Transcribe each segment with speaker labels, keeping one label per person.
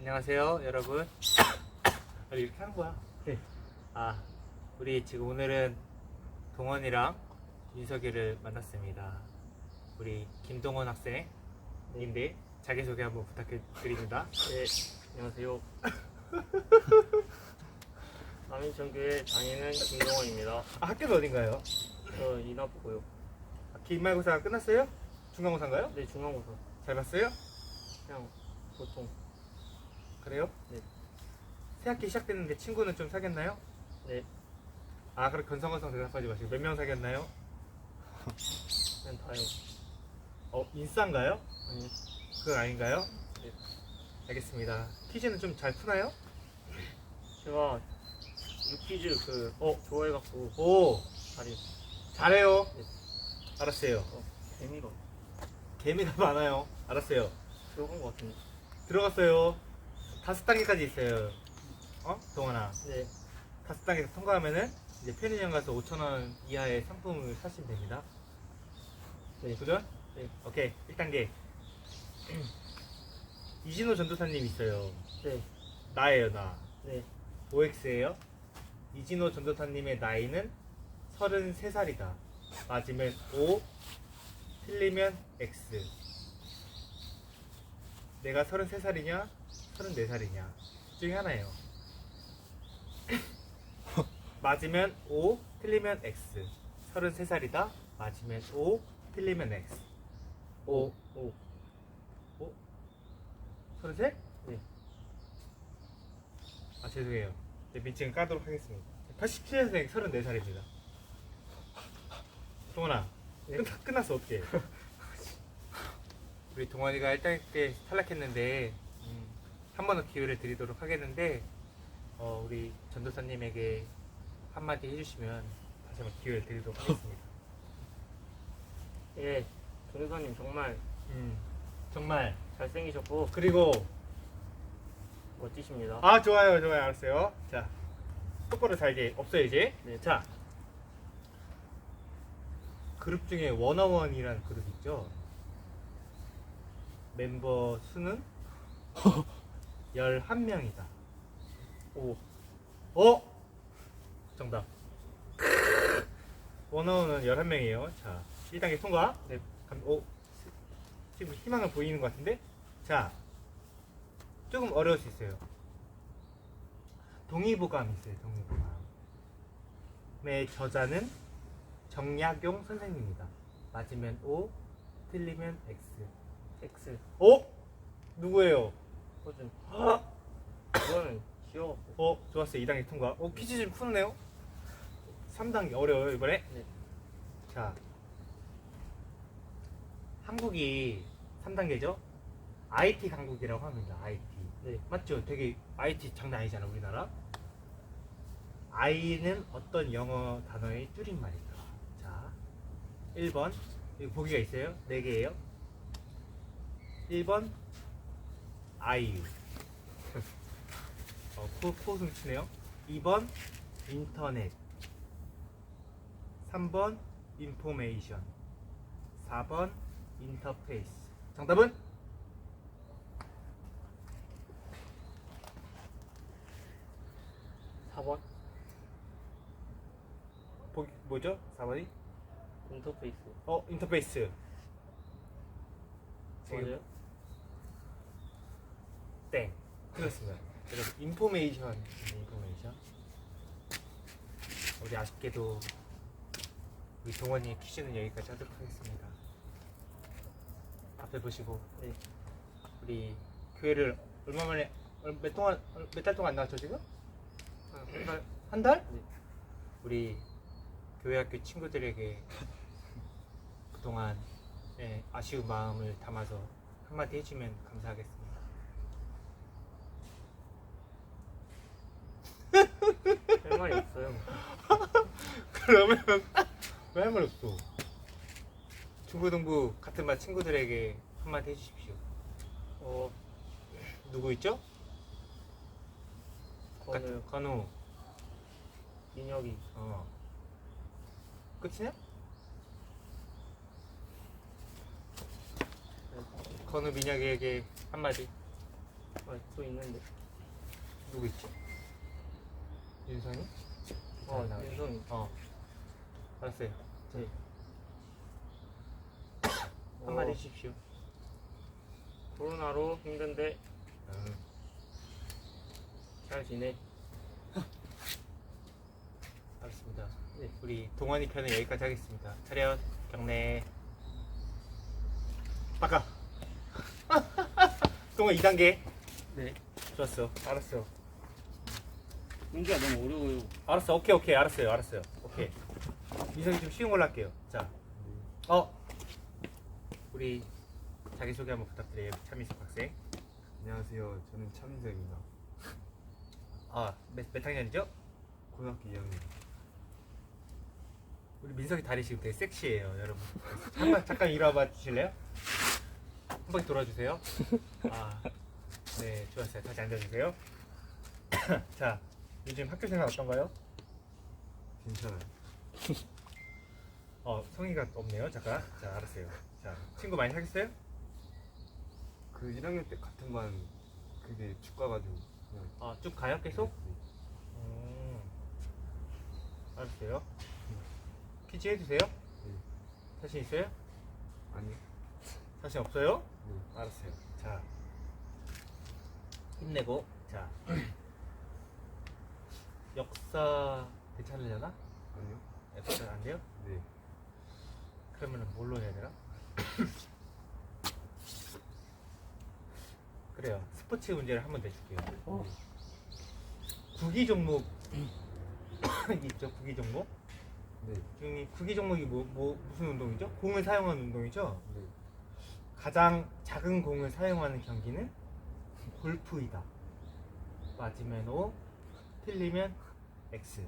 Speaker 1: 안녕하세요, 여러분. 아, 이렇게 하는 거야.
Speaker 2: 네.
Speaker 1: 아, 우리 지금 오늘은 동원이랑 윤석이를 만났습니다. 우리 김동원 학생인데 자기소개 한번 부탁드립니다.
Speaker 2: 네, 안녕하세요. 남인천교회 다니는 김동원입니다.
Speaker 1: 아, 학교는 어딘가요?
Speaker 2: 저 이나보고요.
Speaker 1: 아, 기말고사 끝났어요? 중간고사인가요?
Speaker 2: 네, 중간고사.
Speaker 1: 잘 봤어요?
Speaker 2: 그냥 보통.
Speaker 1: 그래요?
Speaker 2: 네.
Speaker 1: 새 학기 시작됐는데 친구는 좀 사귀었나요?
Speaker 2: 네,
Speaker 1: 아, 그럼 건성건성 대답하지 마시고 몇 명 사귀었나요?
Speaker 2: 그냥 다요.
Speaker 1: 어, 인싸인가요?
Speaker 2: 아니,
Speaker 1: 그건 아닌가요?
Speaker 2: 네.
Speaker 1: 알겠습니다. 퀴즈는 좀 잘 푸나요?
Speaker 2: 제가 유퀴즈 그,
Speaker 1: 어.
Speaker 2: 좋아해갖고
Speaker 1: 오,
Speaker 2: 다리
Speaker 1: 잘해요.
Speaker 2: 네.
Speaker 1: 알았어요.
Speaker 2: 재미가
Speaker 1: 개미가 많아요. 알았어요.
Speaker 2: 들어간 것 같은데.
Speaker 1: 들어갔어요. 다섯 단계까지 있어요. 어? 동원아.
Speaker 2: 네,
Speaker 1: 다섯 단계 통과하면은 이제 편의점 가서 5,000원 이하의 상품을 사시면 됩니다.
Speaker 2: 네.
Speaker 1: 도전?
Speaker 2: 네.
Speaker 1: 오케이. 1단계. 이진호 전도사님 있어요.
Speaker 2: 네,
Speaker 1: 나예요, 나.
Speaker 2: 네,
Speaker 1: OX예요. 이진호 전도사님의 나이는 33살이다. 맞으면 O, 틀리면 X. 내가 33살이냐, 34살이냐. 중에 하나예요. 맞으면 O, 틀리면 X. 33살이다. 맞으면 O, 틀리면 X. O,
Speaker 2: 오,
Speaker 1: 33?
Speaker 2: 네.
Speaker 1: 아 죄송해요. 네, 민증 까도록 하겠습니다. 87년생 34살입니다. 동원아,
Speaker 2: 네.
Speaker 1: 끝, 끝났어 어떻게? 우리 동원이가 1단 때 탈락했는데 음, 한 번 더 기회를 드리도록 하겠는데 어, 우리 전도사님에게 한마디 해주시면 다시 한번 기회를 드리도록 하겠습니다.
Speaker 2: 예, 전도사님 정말
Speaker 1: 음, 정말
Speaker 2: 잘생기셨고
Speaker 1: 그리고
Speaker 2: 멋지십니다.
Speaker 1: 아 좋아요 좋아요 알았어요 자 똑바로 잘게 이제
Speaker 2: 네.
Speaker 1: 자 그룹 중에 워너원이라는 그룹 있죠 멤버 수는 11명이다.
Speaker 2: 오,
Speaker 1: 어? 정답. 워너원은 11명이에요. 자 1단계 통과.
Speaker 2: 네.
Speaker 1: 감- 오, 지금 희망을 보이는 것 같은데? 자 조금 어려울 수 있어요. 동의보감이 있어요 동의보감의 저자는 정약용 선생님입니다. 맞으면 O 틀리면 X.
Speaker 2: X,
Speaker 1: 오? 누구예요?
Speaker 2: 이거는 귀여웠고.
Speaker 1: 어 좋았어요 2단계 통과. 어 퀴즈 좀 푸네요? 3단계 어려워요 이번에?
Speaker 2: 네.
Speaker 1: 자. 한국이 3단계죠? IT 강국이라고 합니다 IT
Speaker 2: 네,
Speaker 1: 맞죠? 되게 IT 장난 아니잖아 우리나라. I는 어떤 영어 단어의 줄임말일까? 자 1번. 여기 보기가 있어요? 4개예요? 1번 아이유 어, 코, 코웃음 치네요 2번 인터넷 3번 인포메이션 4번 인터페이스 정답은?
Speaker 2: 사번
Speaker 1: 보기, 뭐죠? 4번이?
Speaker 2: 인터페이스.
Speaker 1: 어 인터페이스 지금
Speaker 2: 맞아요?
Speaker 1: 땡 틀렸습니다 그래서 인포메이션 인포메이션 우리 아쉽게도 우리 동원이 퀴즈는 여기까지 하도록 하겠습니다 앞에 보시고
Speaker 2: 네.
Speaker 1: 우리 교회를 얼마 만에 몇 동안 몇 달 동안 안 나왔죠 지금?
Speaker 2: 한, 한 달?
Speaker 1: 한 달?
Speaker 2: 네.
Speaker 1: 우리 교회 학교 친구들에게 그동안 예, 아쉬운 마음을 담아서 한마디 해주면 감사하겠습니다.
Speaker 2: 할 말이 없어요.
Speaker 1: 그러면 왜 할 말 없어? 중고등부 같은 반 친구들에게 한마디 해주십시오.
Speaker 2: 어,
Speaker 1: 누구 있죠?
Speaker 2: 건우,
Speaker 1: 건우.
Speaker 2: 민혁이.
Speaker 1: 어. 끝이냐? 건우 민혁이에게 한마디.
Speaker 2: 아, 또 있는데.
Speaker 1: 누구 있지? 윤성이?
Speaker 2: 어,
Speaker 1: 나-
Speaker 2: 윤성이.
Speaker 1: 어. 알았어요.
Speaker 2: 네.
Speaker 1: 한마디
Speaker 2: 어,
Speaker 1: 해주십시오.
Speaker 2: 코로나로 힘든데
Speaker 1: 음.
Speaker 2: 잘 지내.
Speaker 1: 알았습니다. 네, 우리 동환이 편은 여기까지 하겠습니다. 차렷, 경례. 바꿔. 동환 2단계.
Speaker 2: 네.
Speaker 1: 좋았어. 알았어.
Speaker 2: 문제가 너무 어려워요.
Speaker 1: 알았어. 오케이, 오케이. 알았어요. 알았어요. 오케이. 민성이 좀 쉬운 걸로 할게요. 자. 어. 우리 자기소개 한번 부탁드려요. 차민석 학생.
Speaker 3: 안녕하세요. 저는 차민석입니다.
Speaker 1: 아, 몇, 몇 학년이죠?
Speaker 3: 고등학교 2학년.
Speaker 1: 우리 민석이 다리 지금 되게 섹시해요, 여러분. 잠깐 잠깐 일어봐 주실래요? 한 바퀴 돌아주세요. 아, 네, 좋았어요. 다시 앉아주세요. 자, 요즘 학교 생활 어떤가요?
Speaker 3: 괜찮아요.
Speaker 1: 어, 성의가 없네요. 잠깐. 자, 알았어요. 자, 친구 많이 사귀었어요?
Speaker 3: 그 1학년 때 같은 반 그게 축 가가지고 그냥
Speaker 1: 아, 쭉 가요? 계속?
Speaker 3: 네.
Speaker 1: 음, 알았어요. 퀴즈 해주세요.
Speaker 3: 네.
Speaker 1: 자신 있어요?
Speaker 3: 아니.
Speaker 1: 자신 없어요?
Speaker 3: 네.
Speaker 1: 알았어요. 자, 힘내고. 자, 역사 괜찮으려나?
Speaker 3: 아니요.
Speaker 1: 역사 안 돼요?
Speaker 3: 네.
Speaker 1: 그러면 뭘로 해야 되나? 그래요. 스포츠 문제를 한번 내줄게요.
Speaker 2: 어.
Speaker 1: 구기 종목 있죠? 구기 종목.
Speaker 3: 네.
Speaker 1: 중에 구기 종목이 뭐, 뭐 무슨 운동이죠? 공을 사용하는 운동이죠?
Speaker 3: 네.
Speaker 1: 가장 작은 공을 사용하는 경기는 골프이다. 맞으면 O, 틀리면 X.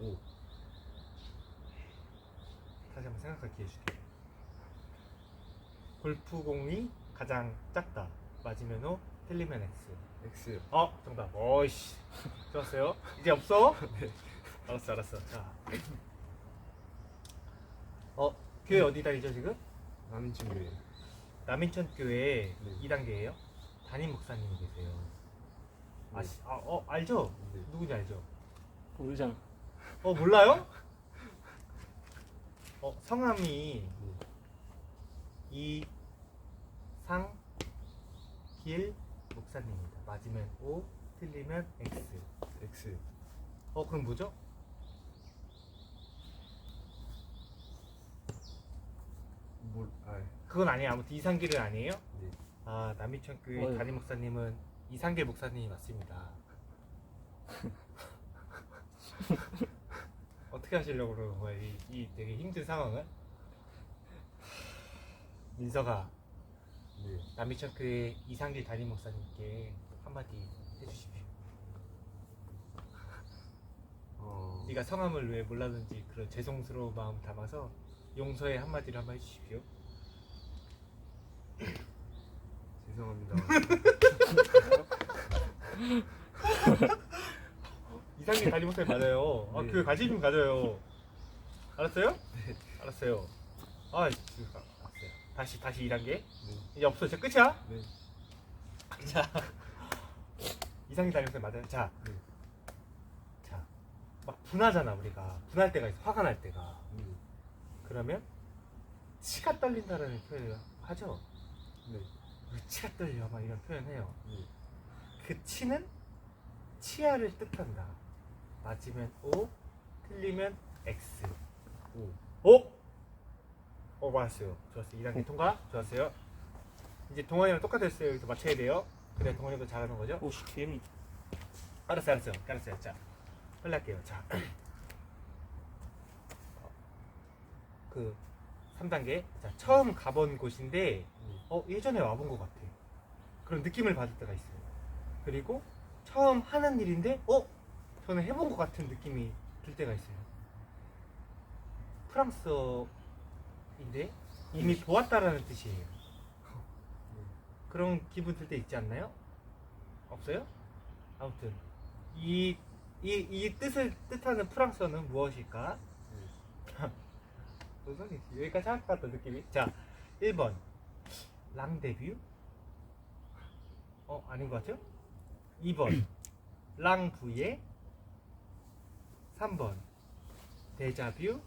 Speaker 3: 오.
Speaker 1: 다시 한번 생각할 기회 줄게요. 골프공이 가장 작다. 맞으면 O, 틀리면 X.
Speaker 3: X.
Speaker 1: 어, 정답. 어이씨. 좋았어요. 이제 없어? 알았어, 알았어. 자. 어, 교회 어디 다니죠, 지금?
Speaker 3: 남친교회.
Speaker 1: 남인천 교회
Speaker 3: 네.
Speaker 1: 2단계예요. 담임 목사님이 계세요.
Speaker 3: 네.
Speaker 1: 아시, 아, 어, 알죠?
Speaker 3: 네.
Speaker 1: 누군지 알죠?
Speaker 2: 모르잖아.
Speaker 1: 어, 몰라요? 어, 성함이
Speaker 3: 네.
Speaker 1: 이상길 목사님입니다. 맞으면 O, 틀리면 X.
Speaker 3: X.
Speaker 1: 어, 그럼 뭐죠?
Speaker 3: 뭘? 아.
Speaker 1: 그건 아니에요. 아무튼 이상길은 아니에요?
Speaker 3: 네.
Speaker 1: 아, 남이천 교회
Speaker 2: 어휴.
Speaker 1: 담임 목사님은 이상길 목사님이 맞습니다. 어떻게 하시려고 그러는 거야? 이, 이 되게 힘든 상황을? 민서가
Speaker 3: 네.
Speaker 1: 남이천 교회 이상길 담임 목사님께 한마디 해주십시오.
Speaker 3: 어.
Speaker 1: 네가 성함을 왜 몰랐는지 그런 죄송스러운 마음 담아서 용서의 한마디를 한번 해주십시오.
Speaker 3: 죄송합니다.
Speaker 1: 담임 목사님 맞아요. 아,
Speaker 3: 네.
Speaker 1: 교회 관심 좀 가져요. 알았어요? 알았어요. 아, 그, 아, 알았어요. 다시 다시 2단계.
Speaker 3: 네.
Speaker 1: 이제 없어. 이제 끝이야.
Speaker 3: 네.
Speaker 1: 자, 담임 목사님 맞아요. 자,
Speaker 3: 네.
Speaker 1: 자, 막 분하잖아 우리가. 분할 때가 있어. 화가 날 때가.
Speaker 3: 네.
Speaker 1: 그러면 치가 떨린다라는 표현을 하죠.
Speaker 3: 네.
Speaker 1: 치가 떨려 막 이런 표현해요.
Speaker 3: 네.
Speaker 1: 그 치는 치아를 뜻한다. 맞으면 O, 틀리면 X.
Speaker 3: 오.
Speaker 1: 오! 어 맞았어요. 좋았어요. 2단계 통과. 좋았어요. 이제 동원이랑 똑같았어요. 여기서 맞춰야 돼요. 그래 동원이도 잘하는 거죠?
Speaker 2: 오 씨 개미.
Speaker 1: 알았어, 알았어, 알았어요. 자, 빨리 할게요. 자, 그 3단계. 자, 처음 가본 곳인데,
Speaker 3: 네.
Speaker 1: 어 예전에 와본 것 같아. 그런 느낌을 받을 때가 있어요. 그리고 처음 하는 일인데, 어 저는 해본 것 같은 느낌이 들 때가 있어요. 프랑스어인데 이미 보았다라는 뜻이에요. 그런 기분 들 때 있지 않나요? 없어요? 아무튼 이, 이, 이 뜻을 뜻하는 프랑스어는 무엇일까? 무슨 소리지? 여기까지 할것 같다 느낌이 자 1번 랑데뷰 어어 아닌 것 같죠? 2번 랑부예 3번 데자뷰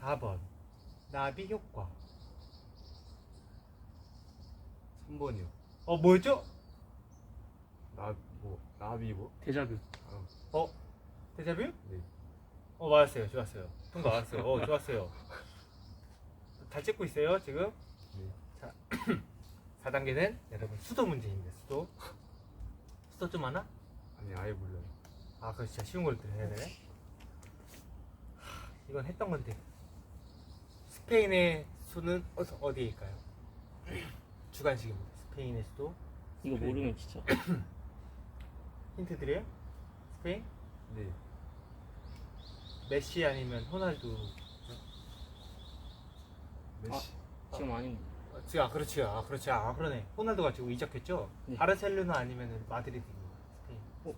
Speaker 1: 4번 나비 효과
Speaker 3: 3번이요.
Speaker 1: 어 뭐였죠?
Speaker 3: 나 뭐 나비 뭐?
Speaker 2: 데자뷰.
Speaker 1: 어 데자뷰?
Speaker 3: 네.
Speaker 1: 어 맞았어요 좋았어요 통과 왔어요 어 좋았어요 잘 찍고 있어요 지금
Speaker 3: 네.
Speaker 1: 자 4단계는 여러분 수도 문제입니다 수도 수도 좀 하나?
Speaker 3: 아니 아예 몰라요.
Speaker 1: 아 그거 진짜 쉬운 걸 해야 되네 하, 이건 했던 건데 스페인의 수는 어서 어디일까요? 주관식입니다 스페인의 수도
Speaker 2: 이거 모르면 진짜.
Speaker 1: 힌트 드려요? 스페인?
Speaker 3: 네.
Speaker 1: 메시 아니면 호날두
Speaker 3: 메시.
Speaker 2: 지금 아닌데.
Speaker 1: 아 그렇지 아 그렇지. 아 그러네. 호날두가 지금 이적했죠?
Speaker 2: 네.
Speaker 1: 바르셀로나 아니면 마드리드입니다 스페인
Speaker 2: 어?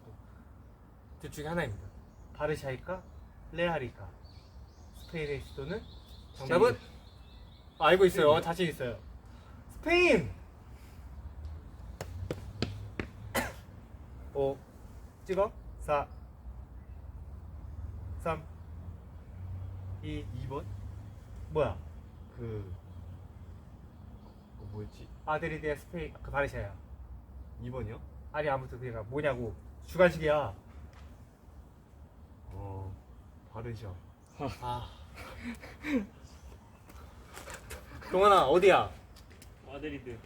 Speaker 1: 둘 중에 하나입니다. 바르샤일까 레알일까 스페인의 수도는 정답은? 아, 알고 있어요. 자신 있어요. 스페인! 5 찍어. 4 3 2
Speaker 3: 2번?
Speaker 1: 뭐야?
Speaker 3: 그 어, 뭐였지?
Speaker 1: 마드리드야 스페인 그 바르샤야
Speaker 3: 2번이요?
Speaker 1: 아니 아무튼 그니까 뭐냐고 주관식이야
Speaker 3: 어 바르샤.
Speaker 1: 아 동원아 어디야?
Speaker 2: 마드리드.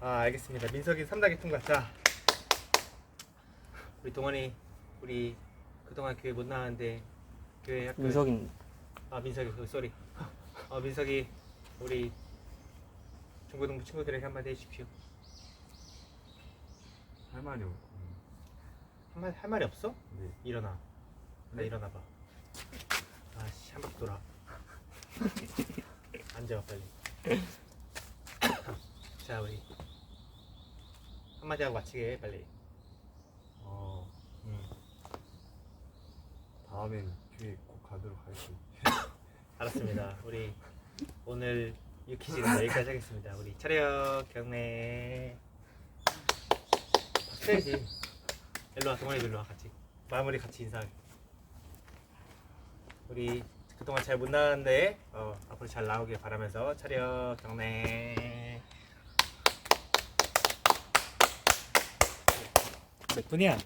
Speaker 1: 아 알겠습니다 민석이 3단계 통과 자 우리 동원이 우리 그동안 교회 못 나왔는데 교회 학교
Speaker 2: 민석인.
Speaker 1: 아 민석이 그 쏘리 어 민석이 우리 중고등부 친구들에게 한마디 해주십시오
Speaker 3: 할 말이 없고.
Speaker 1: 한마디 할 말이 없어?
Speaker 3: 네.
Speaker 1: 일어나 나
Speaker 3: 네.
Speaker 1: 일어나 봐 아씨 한 바퀴 돌아 앉아 빨리 자 우리 한마디 하고 마치게 빨리
Speaker 3: 어
Speaker 1: 음.
Speaker 3: 다음엔 교회 꼭 가도록 할게요.
Speaker 1: 알았습니다 우리 오늘 유키즈는 여기까지 하겠습니다. 우리 차렷 경례. 해야지. 일로와 동원이 일로와 같이. 마무리 같이 인사하게 우리 그동안 잘 못 나왔는데 어, 앞으로 잘 나오길 바라면서 차렷 경례. 몇 분이야?